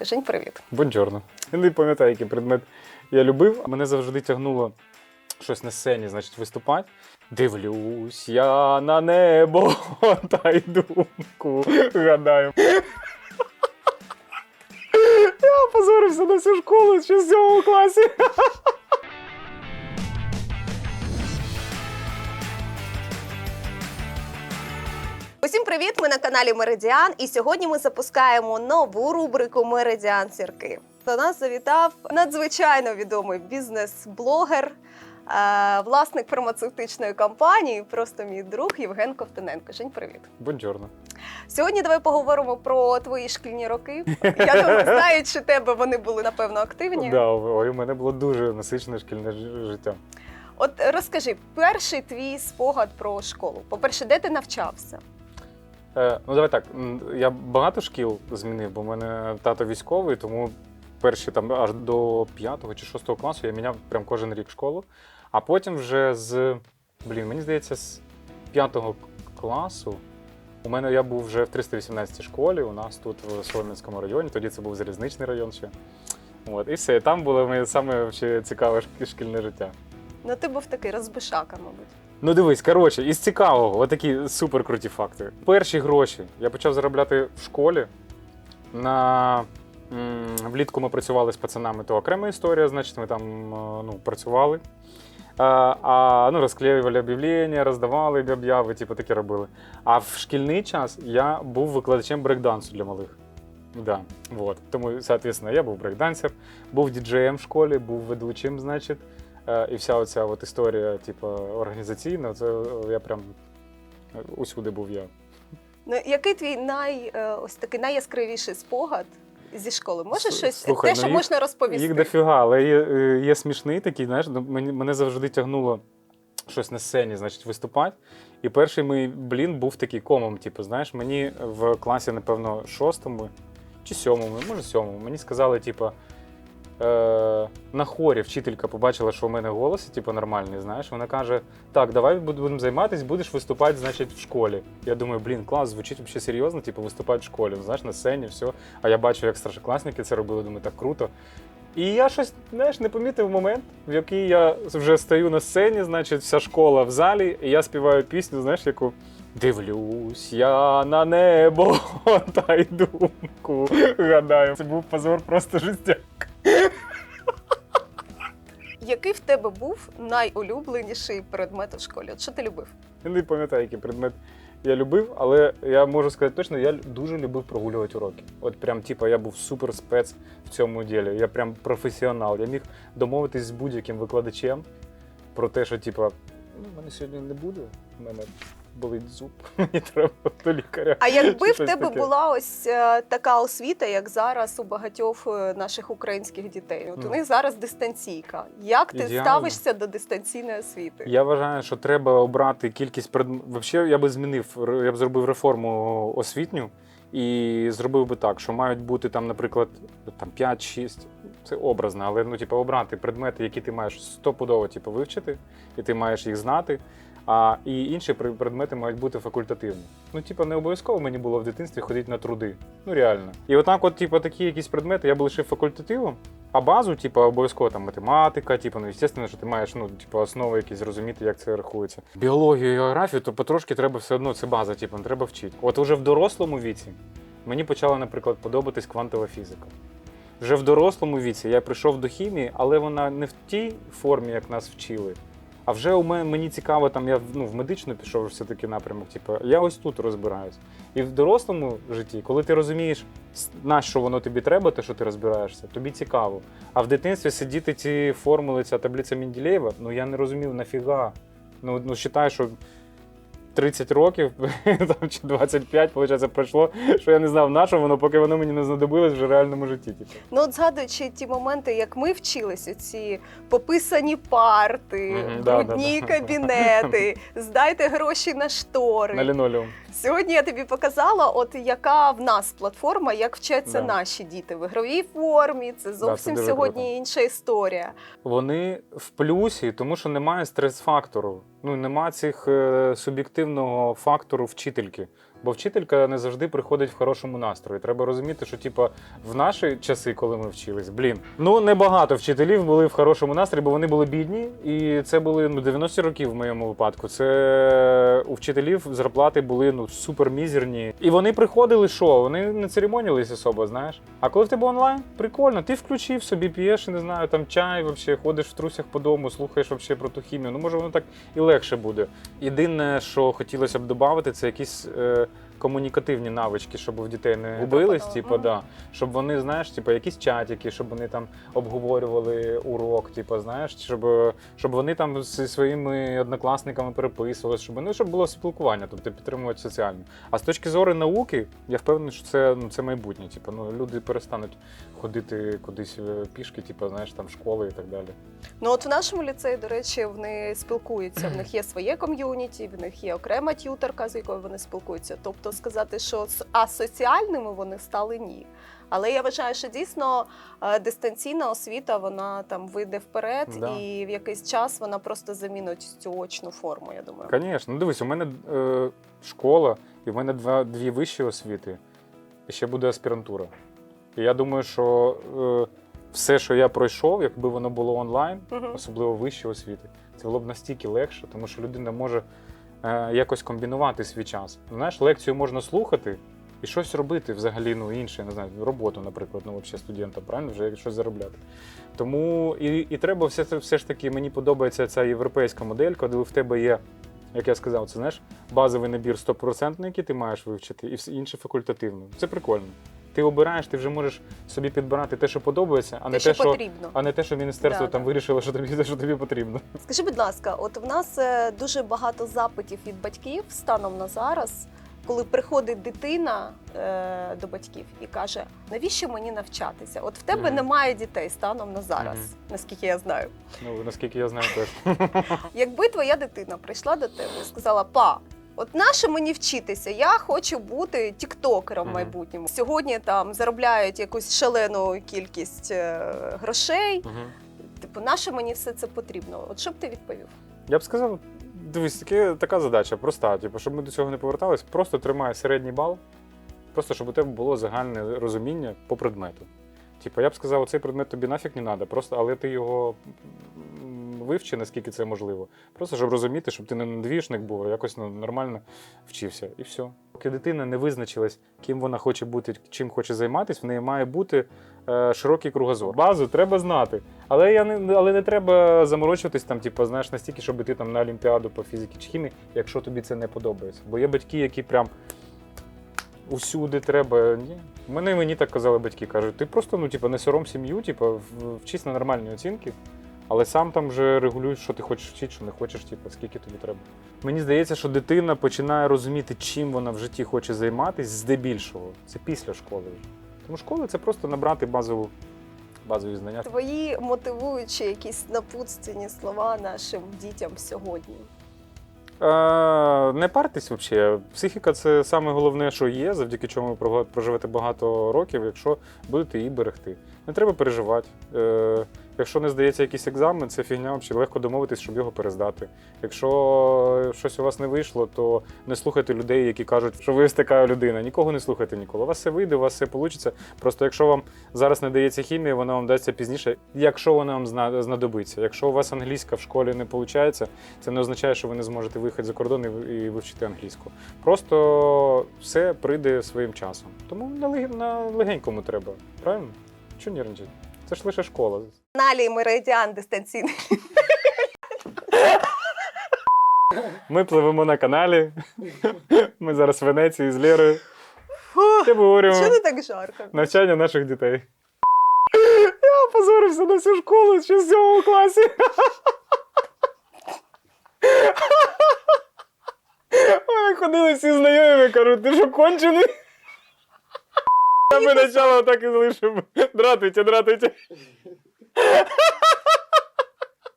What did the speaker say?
Жень, привіт. Бонджорно. Не пам'ятаю, який предмет я любив. Мене завжди тягнуло щось на сцені, значить, виступати. Дивлюсь я на небо, та й думку гадаю. Я позорився на всю школу ще з сьомому класі. Усім привіт! Ми на каналі Меридіан, і сьогодні ми запускаємо нову рубрику Меридіан Зірки. До нас завітав надзвичайно відомий бізнес-блогер, е, власник фармацевтичної компанії, просто мій друг Євген Ковтоненко. Жень, привіт. Бонджорно. Сьогодні давай поговоримо про твої шкільні роки. Я думаю, знаючи тебе, вони були напевно активні. Да, ой, у мене було дуже насичене шкільне життя. От розкажи, перший твій спогад про школу. По-перше, де ти навчався? Е, ну, давай так. Я багато шкіл змінив, бо в мене тато військовий, тому перші там аж до 5 чи 6 класу я міняв прям кожен рік школу. А потім вже з. Блін, мені здається, з 5 класу. У мене я був вже в 318 школі, у нас тут в Солом'янському районі, тоді це був залізничний район ще. От, і все. Там було моє саме цікаве шкільне життя. Ну, ти був такий розбишака, мабуть. Ну дивись, коротше, із цікавого, отакі супер круті факти. Перші гроші я почав заробляти в школі. На влітку ми працювали з пацанами, то окрема історія, значить, ми там е, ну, працювали. А, а ну, розклеювали об'явлення, роздавали об'яви, типу таке робили. А в шкільний час я був викладачем брейкдансу для малих. Да, вот. Тому, соответственно, я був брейкдансер, був діджеєм в школі, був ведучим, значить. Е, І вся оця от історія, типу, організаційна, це е, я прям е, усюди був я. Ну, який твій най, ось такий найяскравіший спогад зі школи? Можеш С- щось слухай, те, ну, що їх- можна розповісти? Їх дофіга, але є, є смішний такий, знаєш, ну, мені, мене завжди тягнуло щось на сцені, значить, виступати. І перший мій блін був такий комом, типу, знаєш, мені в класі, напевно, шостому чи сьомому, може сьомому, мені сказали, типу, е, на хорі вчителька побачила, що у мене голос, типу, нормальний, знаєш, вона каже: так, давай будемо займатися, будеш виступати, значить, в школі. Я думаю, блін, клас, звучить взагалі серйозно, типу, виступати в школі, знаєш, на сцені, все. А я бачу, як старшокласники це робили, думаю, так круто. І я щось, знаєш, не помітив момент, в який я вже стою на сцені, значить, вся школа в залі, і я співаю пісню, знаєш, яку Дивлюсь я на небо, та й думку гадаю. Це був позор просто життя. Який в тебе був найулюбленіший предмет у школі? От що ти любив? Не пам'ятаю, який предмет я любив, але я можу сказати точно, я дуже любив прогулювати уроки. От прям, типа, я був супер спец в цьому ділі. Я прям професіонал. Я міг домовитись з будь-яким викладачем про те, що, типа, ну, мене сьогодні не буде, в мене болить зуб, мені треба до лікаря. А якби в тебе таке. була ось е, така освіта, як зараз у багатьох е, наших українських дітей, от у Ну. них зараз дистанційка. Як ти Ідеально. ставишся до дистанційної освіти? Я вважаю, що треба обрати кількість предметів. Взагалі, я би змінив, я б зробив реформу освітню і зробив би так, що мають бути там, наприклад, там 5-6, це образно, але ну, типу, обрати предмети, які ти маєш стопудово типу, вивчити, і ти маєш їх знати. А і інші предмети мають бути факультативні. Ну, типу, не обов'язково мені було в дитинстві ходити на труди. Ну реально. І отак, от, типу, такі якісь предмети я б лишив факультативом, а базу, типу, обов'язково там математика, типу, ну, звісно, що ти маєш ну, типу, основи якісь зрозуміти, як це рахується. Біологію і географію, то потрошки треба все одно, це база, типу, треба вчити. От уже в дорослому віці мені почала, наприклад, подобатись квантова фізика. Вже в дорослому віці я прийшов до хімії, але вона не в тій формі, як нас вчили. А вже у мене мені цікаво, там я ну, в медичну пішов все-таки напрямок. Типу, я ось тут розбираюсь. І в дорослому житті, коли ти розумієш, на що воно тобі треба, те, що ти розбираєшся, тобі цікаво. А в дитинстві сидіти ці формули, ця таблиця Менділєєва, ну я не розумів нафіга. Ну, ну вважаю, що 30 років там, чи 25, виходить, пройшло, що я не знав на що воно, поки воно мені не знадобилось вже в реальному житті. Типу. Ну, от згадуючи ті моменти, як ми вчилися, ці пописані парти, брудні да, да. кабінети, здайте гроші на штори. На лінолеум. Сьогодні я тобі показала, от яка в нас платформа, як вчаться Да. наші діти в ігровій формі. Це зовсім дуже сьогодні круто. інша історія. Вони в плюсі, тому що немає стрес-фактору. Ну немає цих е, суб'єктивного фактору вчительки. Бо вчителька не завжди приходить в хорошому настрої. Треба розуміти, що типа в наші часи, коли ми вчились, блін, ну небагато вчителів були в хорошому настрої, бо вони були бідні, і це були ну 90 років в моєму випадку. Це у вчителів зарплати були ну супермізерні. І вони приходили, що вони не церемонілись особо, знаєш. А коли в тебе онлайн, прикольно, ти включив собі, п'єш, не знаю, там чай, вообще, ходиш в трусях по дому, слухаєш вообще про ту хімію. Ну може воно так і легше буде. Єдине, що хотілося б додати, це якісь е, комунікативні навички, щоб в дітей не губились, типу, да. щоб вони, знаєш, типу, якісь чатики, щоб вони там обговорювали урок, типу, знаєш, щоб, щоб вони там зі своїми однокласниками переписувалися, щоб вони щоб було спілкування, тобто підтримувати соціально. А з точки зору науки, я впевнений, що це, ну, це майбутнє. Типу, ну, люди перестануть ходити кудись е, пішки, типу, знаєш, там школи і так далі. Ну от в нашому ліцеї, до речі, вони спілкуються. В них є своє ком'юніті, в них є окрема т'ютерка, з якою вони спілкуються. Тобто сказати, що асоціальними вони стали ні. Але я вважаю, що дійсно е, дистанційна освіта вона там вийде вперед, Да. і в якийсь час вона просто замінить цю очну форму. Я думаю. Звісно, ну дивись, у мене е, школа, і в мене два, дві вищі освіти, і ще буде аспірантура. І я думаю, що е, все, що я пройшов, якби воно було онлайн, Мгм. особливо вищі освіти, це було б настільки легше, тому що людина може якось комбінувати свій час. Знаєш, лекцію можна слухати і щось робити взагалі, ну інше, не знаю, роботу, наприклад, ну взагалі студентам, правильно, вже щось заробляти. Тому і, і треба все, все ж таки, мені подобається ця європейська модель, коли в тебе є. Як я сказав, це знаєш базовий набір 100%, який ти маєш вивчити, і все інше факультативно. Це прикольно. Ти обираєш, ти вже можеш собі підбирати те, що подобається, а не Те, те, що потрібно. а не те, що міністерство Да, там да. вирішило, що тобі що тобі потрібно. Скажи, будь ласка, от в нас е, дуже багато запитів від батьків станом на зараз, коли приходить дитина е, до батьків і каже, навіщо мені навчатися? От в тебе Мгм. немає дітей станом на зараз, Мгм. наскільки я знаю. Ну наскільки я знаю, теж. Якби твоя дитина прийшла до тебе і сказала, па. От наше мені вчитися, я хочу бути тіктокером в майбутньому. Сьогодні там заробляють якусь шалену кількість е, грошей. Типу, наше мені все це потрібно. От що б ти відповів? Я б сказав, дивись, таке, така задача проста. Типу, щоб ми до цього не повертались, просто тримай середній бал, просто щоб у тебе було загальне розуміння по предмету. Типу, я б сказав, цей предмет тобі нафіг не треба, просто, але ти його вивчи, наскільки це можливо. Просто щоб розуміти, щоб ти не двішник був, а якось ну, нормально вчився. І все. Поки дитина не визначилась, ким вона хоче бути, чим хоче займатися, в неї має бути е, широкий кругозор. Базу треба знати. Але я не але не треба заморочуватись там, типу, знаєш, настільки, щоб ти там на олімпіаду по фізиці чи хімії, якщо тобі це не подобається. Бо є батьки, які прям усюди треба. Ні. Мене мені так казали батьки. кажуть, ти просто ну, типу, не сором сім'ю, типу, вчись на нормальні оцінки, але сам там вже регулюєш, що ти хочеш вчити, що не хочеш, типу, скільки тобі треба. Мені здається, що дитина починає розуміти, чим вона в житті хоче займатися здебільшого. Це після школи вже. Тому школа це просто набрати базову, базові знання. Твої мотивуючі якісь напутственні слова нашим дітям сьогодні. Е, не партесь взагалі. Психіка це саме головне, що є, завдяки чому ви проживете багато років, якщо будете її берегти. Не треба переживати. Е, якщо не здається якийсь екзамен, це фігня взагалі легко домовитись, щоб його перездати. Якщо щось у вас не вийшло, то не слухайте людей, які кажуть, що ви така людина. Нікого не слухайте ніколи. У вас все вийде, у вас все вийде. Просто якщо вам зараз не дається хімія, вона вам дасться пізніше, якщо вона вам зна- знадобиться. Якщо у вас англійська в школі не виходить, це не означає, що ви не зможете виїхати за кордон і вивчити англійську. Просто все прийде своїм часом. Тому на легенькому треба. Правильно? Чого нервничати? Це ж лише школа. Каналі Меридіан дистанційний. Ми пливемо на каналі. Ми зараз в Венеції з Лєрою. І обговорюємо Чого не так жарко? навчання наших дітей. Я опозорився на всю школу ще з 7 класі. Вони ходили всі знайомі, кажуть, ти що кончений? Би начало так і залишив. Дратуйте, дратуйте.